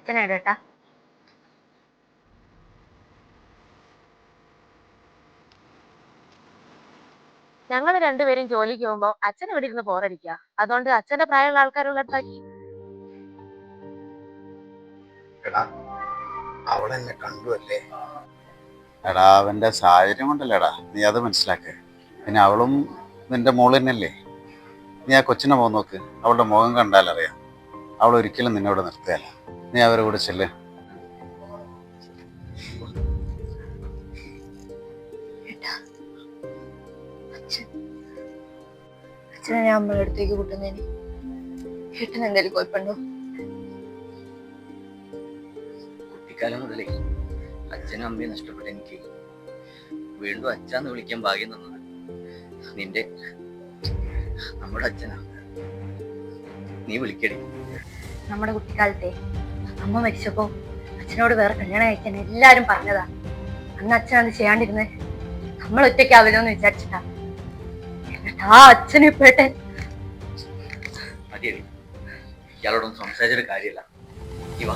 അച്ഛനേടേട്ടാ ഞങ്ങൾ രണ്ടുപേരും ജോലിക്ക് പോകുമ്പോ അച്ഛൻ ഇവിടെ ഇരുന്ന് പോറടിക്കുക അതുകൊണ്ട് അച്ഛന്റെ പ്രായമുള്ള ആൾക്കാരുള്ള എടാ അവന്റെ സാഹചര്യം കൊണ്ടല്ലേടാ നീ അത് മനസ്സിലാക്ക്. പിന്നെ അവളും നിന്റെ മോൾ നീ ആ കൊച്ചിനെ പോകാൻ നോക്ക് അവളുടെ മുഖം കണ്ടാലറിയാം. അവൾ ഒരിക്കലും നിന്നോട് നിർത്തുകയല്ല നീ അവരെ കൂടെ ചെല്ല്. അച്ഛനെ ഞാൻ അമ്മയുടെ അടുത്തേക്ക് കൂട്ടുന്നതിന് ഏട്ടന് എന്തെങ്കിലും കുഴപ്പമുണ്ടോ? കുട്ടിക്കാലം മുതലേ അച്ഛനും അമ്മയും നഷ്ടപ്പെട്ട എനിക്ക് വീണ്ടും അച്ഛന്ന് വിളിക്കാൻ ഭാഗ്യം തന്നത് നിന്റെ നമ്മുടെ അച്ഛനാ. നീ വിളിക്കടി. നമ്മുടെ കുട്ടിക്കാലത്തെ അമ്മ മരിച്ചപ്പോ അച്ഛനോട് വേറെ കല്യാണം കഴിക്കാൻ എല്ലാരും പറഞ്ഞതാ. അന്ന് അച്ഛൻ അത് ചെയ്യാണ്ടിരുന്നത് നമ്മൾ ഒറ്റയ്ക്കാവില്ലോ എന്ന് വിചാരിച്ചിട്ടാ. എന്നിട്ട് ആ അച്ഛനെ ഇപ്പോഴത്തെ ഇയാളോടൊന്നും സംസാരിച്ചിട്ട് കാര്യമില്ല. ഇവ